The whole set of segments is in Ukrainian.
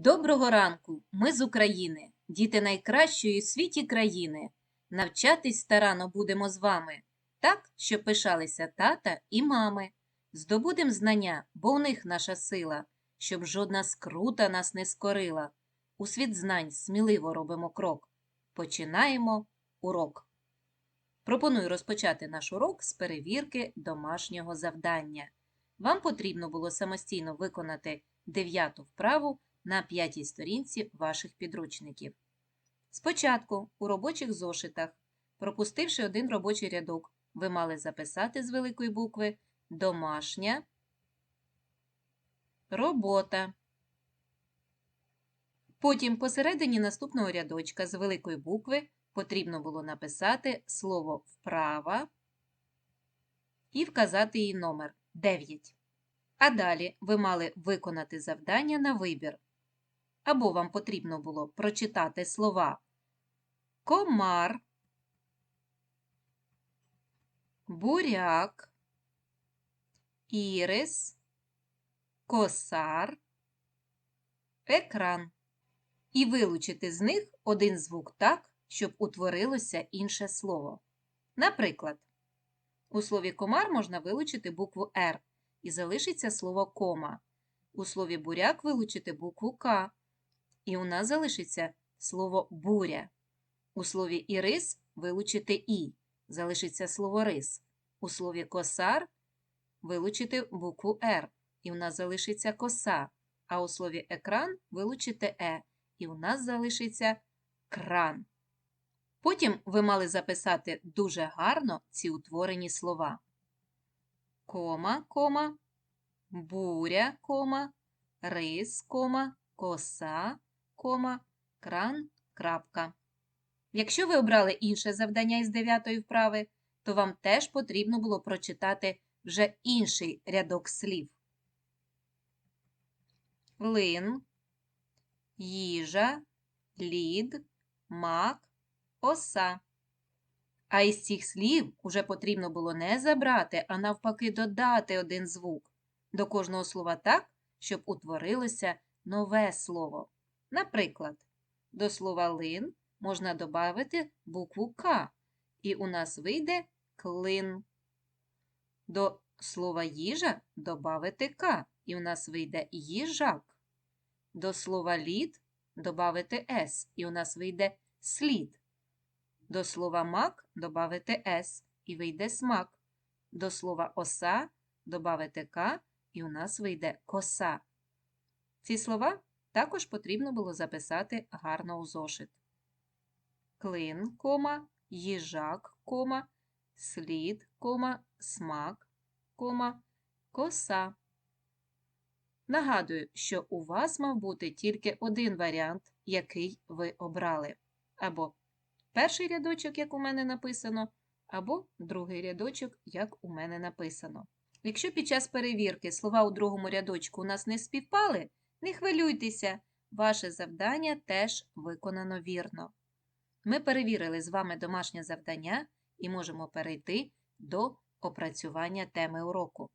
Доброго ранку! Ми з України, діти найкращої у світі країни. Навчатись старано будемо з вами, так, щоб пишалися тата і мами. Здобудем знання, бо в них наша сила, щоб жодна скрута нас не скорила. У світ знань сміливо робимо крок. Починаємо урок. Пропоную розпочати наш урок з перевірки домашнього завдання. Вам потрібно було самостійно виконати дев'яту вправу на п'ятій сторінці ваших підручників. Спочатку у робочих зошитах, пропустивши один робочий рядок, ви мали записати з великої букви домашня робота. Потім посередині наступного рядочка з великої букви потрібно було написати слово вправа і вказати її номер 9. А далі ви мали виконати завдання на вибір. Або вам потрібно було прочитати слова комар, буряк, ірис, косар, екран і вилучити з них один звук так, щоб утворилося інше слово. Наприклад, у слові комар можна вилучити букву Р і залишиться слово кома. У слові буряк вилучити букву К, і у нас залишиться слово буря. У слові ірис вилучити І, залишиться слово рис. У слові косар вилучити букву Р, і у нас залишиться коса. А у слові екран вилучити Е, і у нас залишиться кран. Потім ви мали записати дуже гарно ці утворені слова. Кома, кома, буря, кома, рис, кома, коса, кома, кран, крапка. Якщо ви обрали інше завдання із дев'ятої вправи, то вам теж потрібно було прочитати вже інший рядок слів. Лин, їжа, лід, мак, оса. А із цих слів уже потрібно було не забрати, а навпаки додати один звук до кожного слова так, щоб утворилося нове слово. Наприклад, до слова лин можна додати букву К, і у нас вийде клин. До слова їжа додати К, і у нас вийде їжак. До слова лід додати С, і у нас вийде слід. До слова мак додати С, і вийде смак. До слова оса додати К, і у нас вийде коса. Ці слова також потрібно було записати гарно у зошит. Клин, кома, їжак, кома, слід, кома, смак, кома, коса. Нагадую, що у вас мав бути тільки один варіант, який ви обрали. Або перший рядочок, як у мене написано, або другий рядочок, як у мене написано. Якщо під час перевірки слова у другому рядочку у нас не співпали, не хвилюйтеся, ваше завдання теж виконано вірно. Ми перевірили з вами домашнє завдання і можемо перейти до опрацювання теми уроку.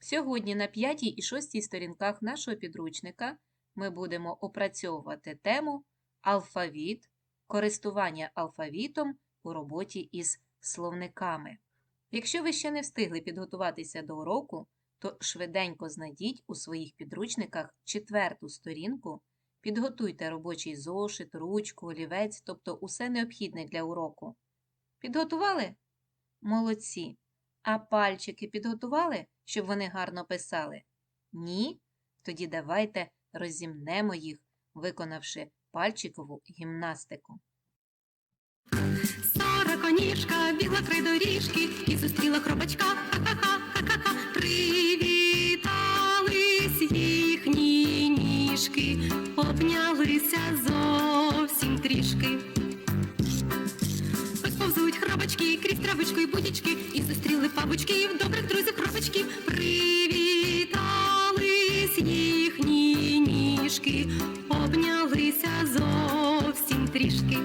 Сьогодні на 5 і 6 сторінках нашого підручника ми будемо опрацьовувати тему алфавіт, користування алфавітом у роботі із словниками. Якщо ви ще не встигли підготуватися до уроку, то швиденько знайдіть у своїх підручниках четверту сторінку, підготуйте робочий зошит, ручку, олівець, тобто усе необхідне для уроку. Підготували? Молодці! А пальчики підготували, щоб вони гарно писали? Ні? Тоді давайте розімнемо їх, виконавши пальчикову гімнастику. Стара коніжка бігла край доріжки і зустріла хробачка. Ха-ха-ха, ха-ха-ха. Ніжки, обнялися зовсім трішки. Ось повзуть хробачки крізь травичку і будічки, і зустріли павочків, добрих друзів хробачків. Привітались їхні ніжки, обнялися зовсім трішки.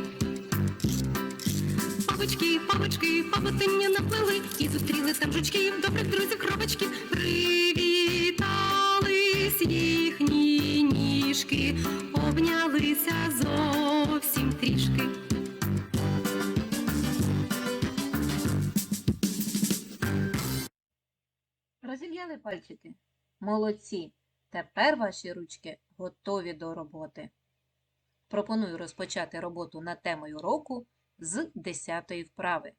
Павочки, павочки, павутиння наплели і зустріли там жучків, добрих друзів, хробачків. Привітались пальчики? Молодці! Тепер ваші ручки готові до роботи. Пропоную розпочати роботу над темою року з 10-ї вправи.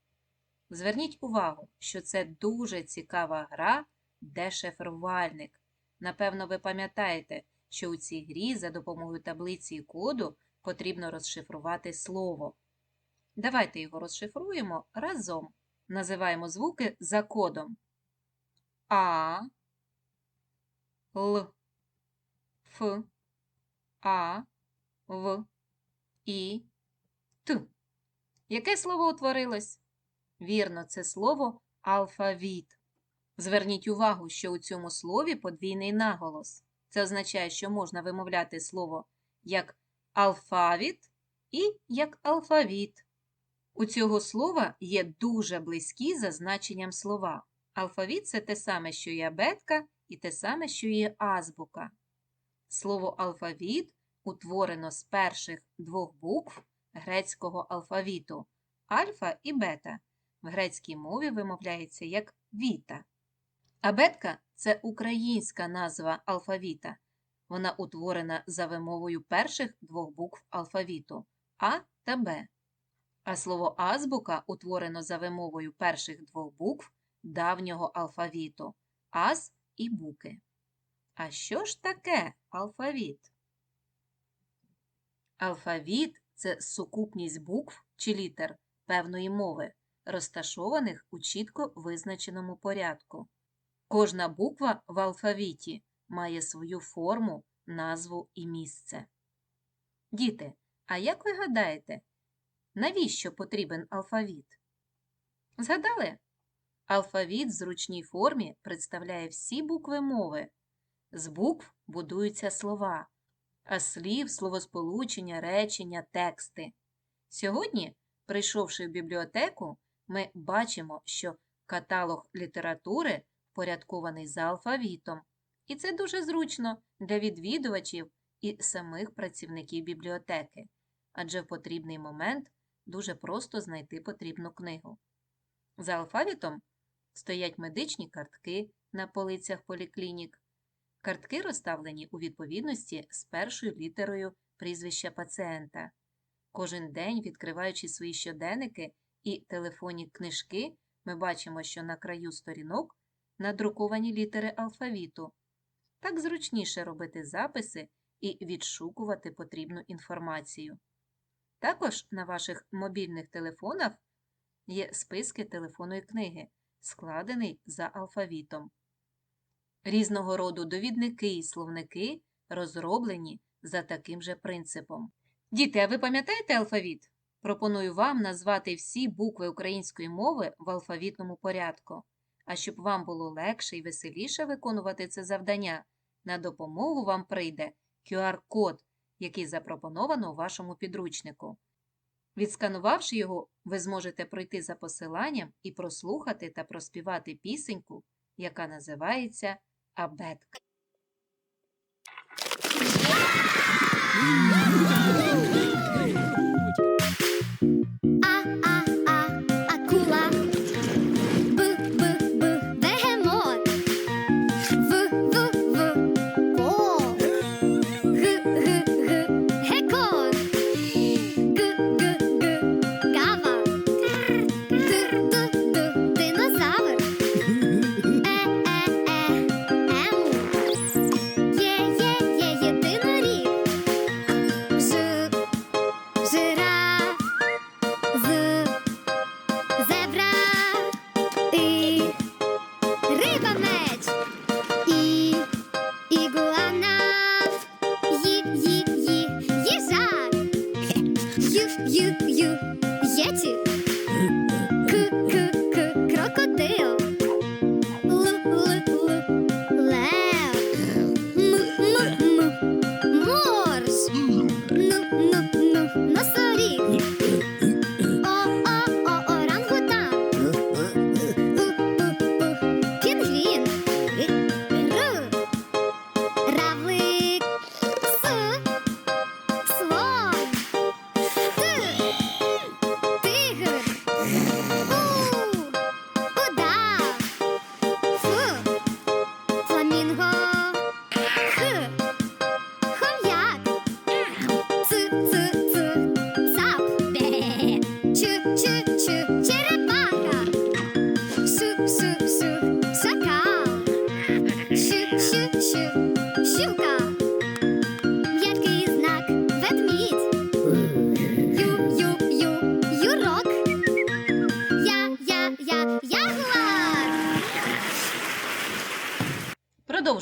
Зверніть увагу, що це дуже цікава гра дешифрувальник. Напевно, ви пам'ятаєте, що у цій грі за допомогою таблиці і коду потрібно розшифрувати слово. Давайте його розшифруємо разом. Називаємо звуки за кодом. А, Л, Ф, А, В, І, Т. Яке слово утворилось? Вірно, це слово алфавіт. Зверніть увагу, що у цьому слові подвійний наголос. Це означає, що можна вимовляти слово як алфавіт і як алфавіт. У цього слова є дуже близькі за значенням слова. Алфавіт це те саме, що і абетка, і те саме, що і азбука. Слово алфавіт утворено з перших двох букв грецького алфавіту альфа і бета. В грецькій мові вимовляється як віта. Абетка це українська назва алфавіта. Вона утворена за вимовою перших двох букв алфавіту А та Б. А слово азбука утворено за вимовою перших двох букв давнього алфавіту аз і буки. А що ж таке алфавіт? Алфавіт це сукупність букв чи літер певної мови, розташованих у чітко визначеному порядку. Кожна буква в алфавіті має свою форму, назву і місце. Діти, а як ви гадаєте, навіщо потрібен алфавіт? Згадали? Алфавіт в зручній формі представляє всі букви мови. З букв будуються слова, а слів словосполучення, речення, тексти. Сьогодні, прийшовши в бібліотеку, ми бачимо, що каталог літератури впорядкований за алфавітом, і це дуже зручно для відвідувачів і самих працівників бібліотеки, адже в потрібний момент дуже просто знайти потрібну книгу. За алфавітом стоять медичні картки на полицях поліклінік. Картки розставлені у відповідності з першою літерою прізвища пацієнта. Кожен день, відкриваючи свої щоденники і телефонні книжки, ми бачимо, що на краю сторінок надруковані літери алфавіту. Так зручніше робити записи і відшукувати потрібну інформацію. Також на ваших мобільних телефонах є списки телефонної книги, складений за алфавітом. Різного роду довідники і словники розроблені за таким же принципом. Діти, а ви пам'ятаєте алфавіт? Пропоную вам назвати всі букви української мови в алфавітному порядку. А щоб вам було легше і веселіше виконувати це завдання, на допомогу вам прийде QR-код, який запропоновано у вашому підручнику. Відсканувавши його, ви зможете пройти за посиланням і прослухати та проспівати пісеньку, яка називається Абетка.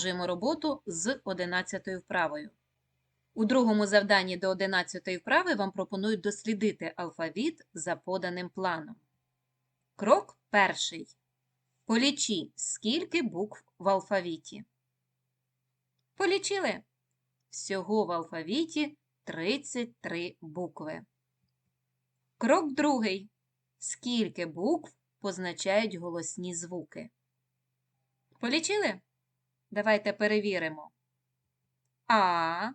Роботу з 11 вправою. У другому завданні до 11 вправи вам пропонують дослідити алфавіт за поданим планом. Крок перший. Полічи, скільки букв в алфавіті. Полічили. Всього в алфавіті 33 букви. Крок другий. Скільки букв позначають голосні звуки? Полічили? Давайте перевіримо. А,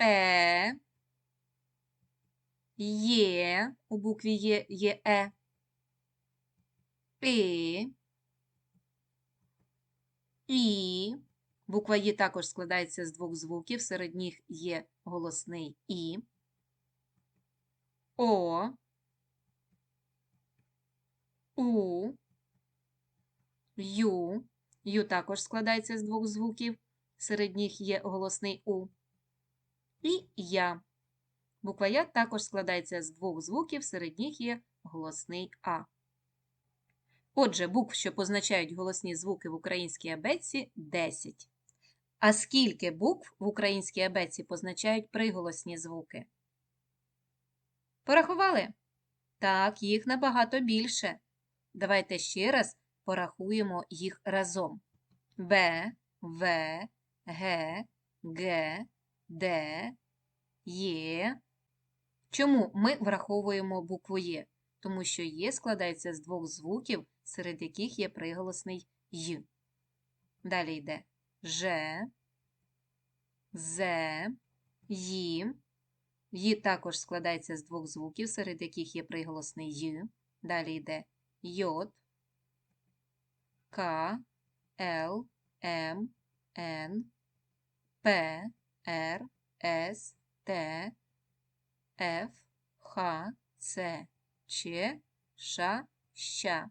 Е, Є, у букві Є є Е, І, І. Буква Є також складається з двох звуків, серед них є голосний І, О, У, Ю. Ю також складається з двох звуків, серед них є голосний У. І Я. Буква Я також складається з двох звуків, серед них є голосний А. Отже, букв, що позначають голосні звуки в українській абетці 10. А скільки букв в українській абетці позначають приголосні звуки? Порахували? Так, їх набагато більше. Давайте ще раз порахуємо їх разом. Б, В, Г, Г, Д, Є. Чому ми враховуємо букву Є? Тому що Є складається з двох звуків, серед яких є приголосний Й. Далі йде Ж, З, Ї. Ї також складається з двох звуків, серед яких є приголосний Й. Далі йде Йод, К, Л, М, Н, П, Р, С, Т, Ф, Х, Ц, Ч, Ш, Щ,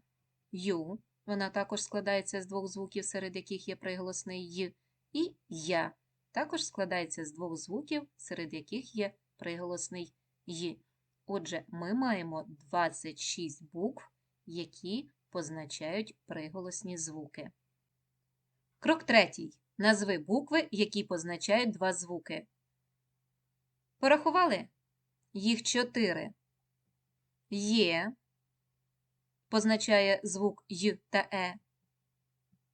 Ю. Вона також складається з двох звуків, серед яких є приголосний Й, і Я. Також складається з двох звуків, серед яких є приголосний Й. Отже, ми маємо 26 букв, які позначають приголосні звуки. Крок третій. Назви букви, які позначають два звуки. Порахували? Їх чотири. Є позначає звук Й та Е.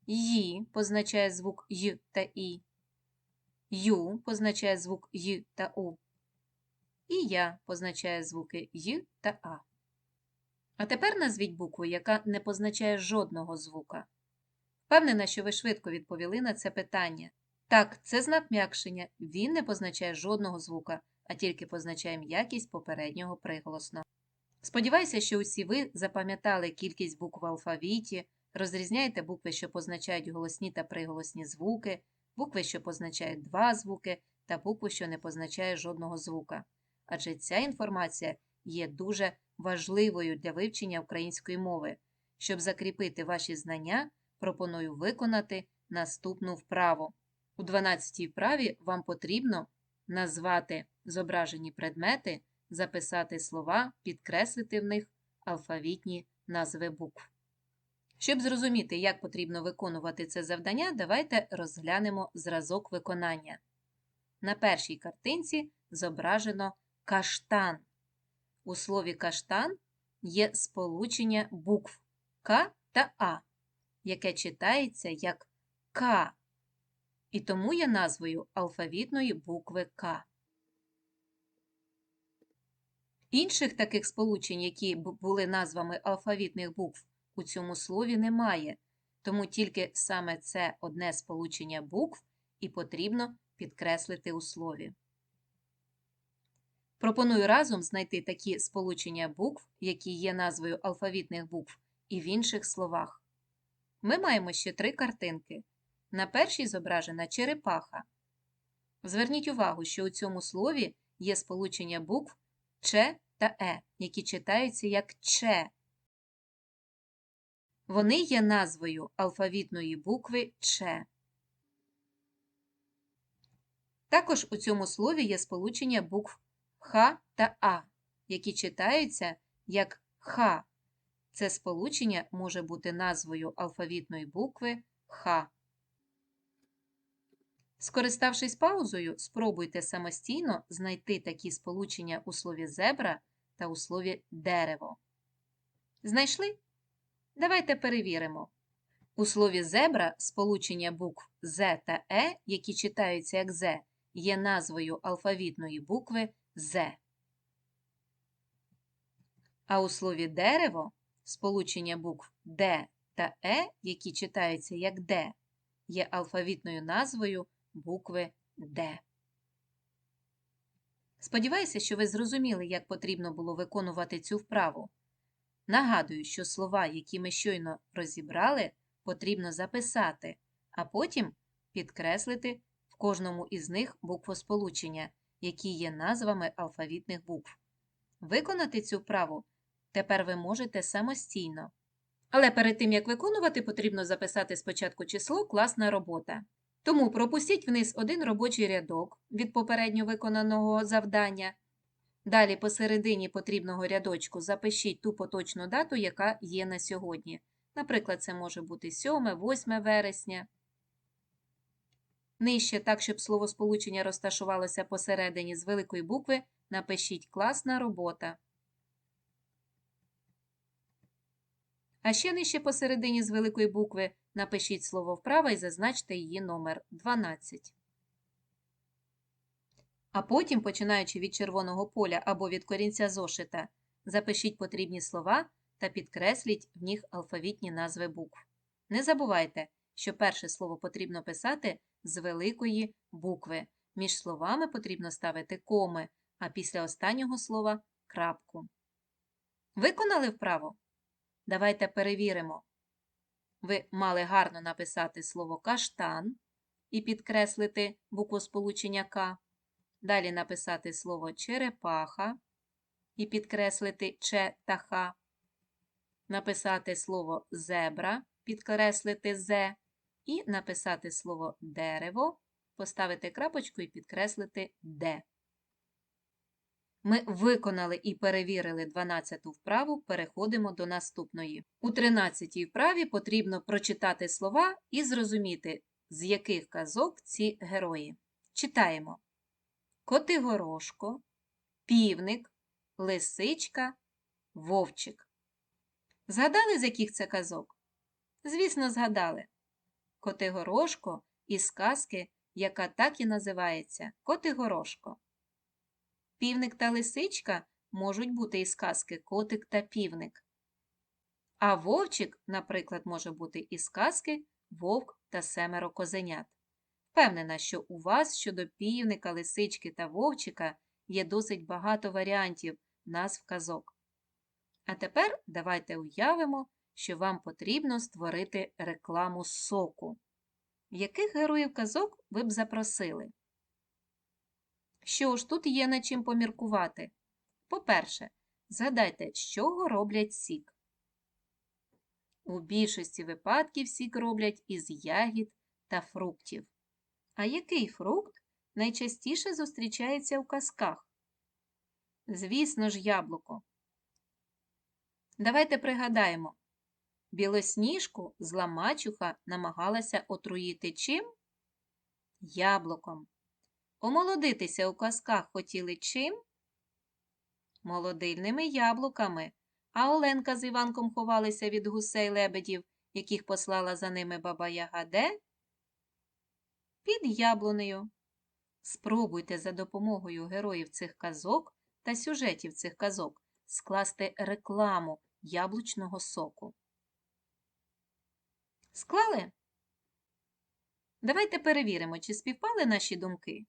Ї позначає звук Й та І. Ю позначає звук Й та У. І Я позначає звуки Й та А. А тепер назвіть букву, яка не позначає жодного звука. Впевнена, що ви швидко відповіли на це питання. Так, це знак м'якшення. Він не позначає жодного звука, а тільки позначає м'якість попереднього приголосного. Сподіваюся, що усі ви запам'ятали кількість букв в алфавіті, розрізняєте букви, що позначають голосні та приголосні звуки, букви, що позначають два звуки, та букву, що не позначає жодного звука. Адже ця інформація є дуже важливою для вивчення української мови. Щоб закріпити ваші знання, пропоную виконати наступну вправу. У 12-й вправі вам потрібно назвати зображені предмети, записати слова, підкреслити в них алфавітні назви букв. Щоб зрозуміти, як потрібно виконувати це завдання, давайте розглянемо зразок виконання. На першій картинці зображено каштан. У слові каштан є сполучення букв К та А, яке читається як К, і тому є назвою алфавітної букви К. Інших таких сполучень, які були назвами алфавітних букв, у цьому слові немає, тому тільки саме це одне сполучення букв і потрібно підкреслити у слові. Пропоную разом знайти такі сполучення букв, які є назвою алфавітних букв, і в інших словах. Ми маємо ще три картинки. На першій зображена черепаха. Зверніть увагу, що у цьому слові є сполучення букв Ч та Е, які читаються як Че. Вони є назвою алфавітної букви Че. Також у цьому слові є сполучення букв Х та А, які читаються як Х. Це сполучення може бути назвою алфавітної букви Х Скориставшись паузою, спробуйте самостійно знайти такі сполучення у слові зебра та у слові дерево. Знайшли? Давайте перевіримо. У слові зебра сполучення букв З та Е, які читаються як З, є назвою алфавітної букви З. А у слові дерево сполучення букв Д та Е, які читаються як Д, є алфавітною назвою букви Д. Сподіваюся, що ви зрозуміли, як потрібно було виконувати цю вправу. Нагадую, що слова, які ми щойно розібрали, потрібно записати, а потім підкреслити в кожному із них буквосполучення, які є назвами алфавітних букв. Виконати цю вправу тепер ви можете самостійно. Але перед тим, як виконувати, потрібно записати спочатку число класна робота. Тому пропустіть вниз один робочий рядок від попередньо виконаного завдання. Далі посередині потрібного рядочку запишіть ту поточну дату, яка є на сьогодні. Наприклад, це може бути 7, 8 вересня. Нижче, так, щоб словосполучення розташувалося посередині з великої букви, напишіть класна робота. А ще нижче посередині з великої букви напишіть слово вправо і зазначте її номер 12. А потім, починаючи від червоного поля або від корінця зошита, запишіть потрібні слова та підкресліть в них алфавітні назви букв. Не забувайте, що перше слово потрібно писати з великої букви. Між словами потрібно ставити коми, а після останнього слова крапку. Виконали вправо? Давайте перевіримо. Ви мали гарно написати слово каштан і підкреслити буквосполучення К. Далі написати слово черепаха і підкреслити Ч та Х. Написати слово зебра, підкреслити З. І написати слово дерево, поставити крапочку і підкреслити Д. Ми виконали і перевірили 12-ту вправу, переходимо до наступної. У 13-й вправі потрібно прочитати слова і зрозуміти, з яких казок ці герої. Читаємо. Котигорошко, півник, лисичка, вовчик. Згадали, з яких це казок? Звісно, згадали. Котигорошко із казки, яка так і називається Котигорошко. Півник та лисичка можуть бути із казки котик та півник. А вовчик, наприклад, може бути із казки вовк та семеро козенят. Впевнена, що у вас щодо півника, лисички та вовчика є досить багато варіантів назв казок. А тепер давайте уявимо, що вам потрібно створити рекламу соку. Яких героїв казок ви б запросили? Що ж, тут є над чим поміркувати. По-перше, згадайте, з чого роблять сік. У більшості випадків сік роблять із ягід та фруктів. А який фрукт найчастіше зустрічається у казках? Звісно ж, яблуко. Давайте пригадаємо. Білосніжку зла мачуха намагалася отруїти чим? Яблуком. Омолодитися у казках хотіли чим? Молодильними яблуками. А Оленка з Іванком ховалися від гусей лебедів, яких послала за ними баба Яга де? Під яблунею. Спробуйте за допомогою героїв цих казок та сюжетів цих казок скласти рекламу яблучного соку. Склали? Давайте перевіримо, чи співпали наші думки.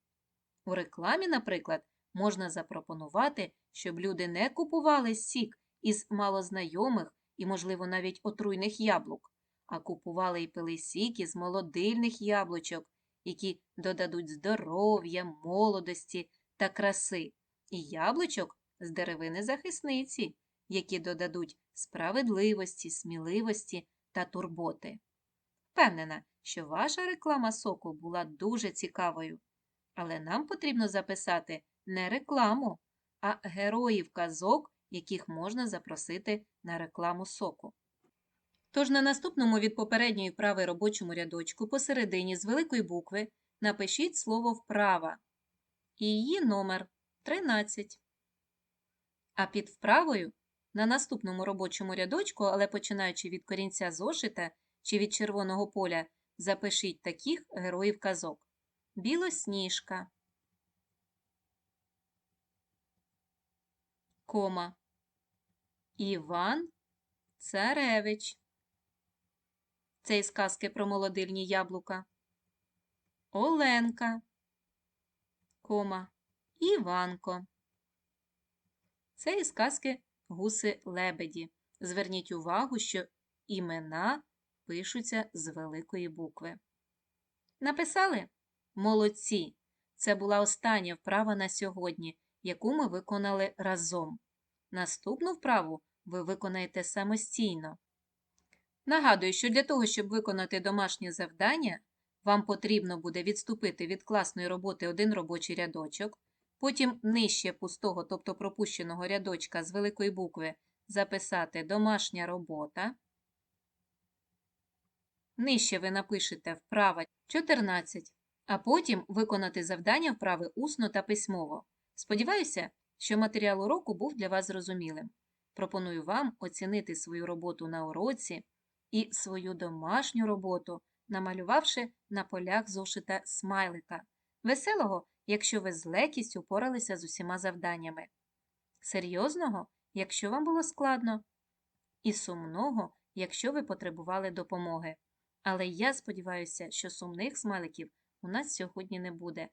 У рекламі, наприклад, можна запропонувати, щоб люди не купували сік із малознайомих і, можливо, навіть отруйних яблук, а купували і пили сік із молодильних яблучок, які додадуть здоров'я, молодості та краси, і яблучок з деревини захисниці, які додадуть справедливості, сміливості та турботи. Впевнена, що ваша реклама соку була дуже цікавою. Але нам потрібно записати не рекламу, а героїв казок, яких можна запросити на рекламу соку. Тож на наступному від попередньої вправи робочому рядочку посередині з великої букви напишіть слово вправа і її номер 13. А під вправою на наступному робочому рядочку, але починаючи від корінця зошита чи від червоного поля, запишіть таких героїв казок. Білосніжка, кома, Іван Царевич. Це із казки про молодильні яблука. Оленка, кома, Іванко. Це із казки гуси лебеді. Зверніть увагу, що імена пишуться з великої букви. Написали? Молодці! Це була остання вправа на сьогодні, яку ми виконали разом. Наступну вправу ви виконаєте самостійно. Нагадую, що для того, щоб виконати домашнє завдання, вам потрібно буде відступити від класної роботи один робочий рядочок, потім нижче пустого, тобто пропущеного рядочка з великої букви записати домашня робота. Нижче ви напишете вправа 14, а потім виконати завдання вправи усно та письмово. Сподіваюся, що матеріал уроку був для вас зрозумілим. Пропоную вам оцінити свою роботу на уроці і свою домашню роботу, намалювавши на полях зошита смайлика. Веселого, якщо ви з легкістю впоралися з усіма завданнями. Серйозного, якщо вам було складно. І сумного, якщо ви потребували допомоги. Але я сподіваюся, що сумних смайликів у нас сьогодні не буде.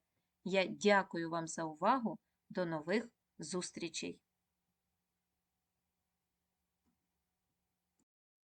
Я дякую вам за увагу. До нових зустрічей!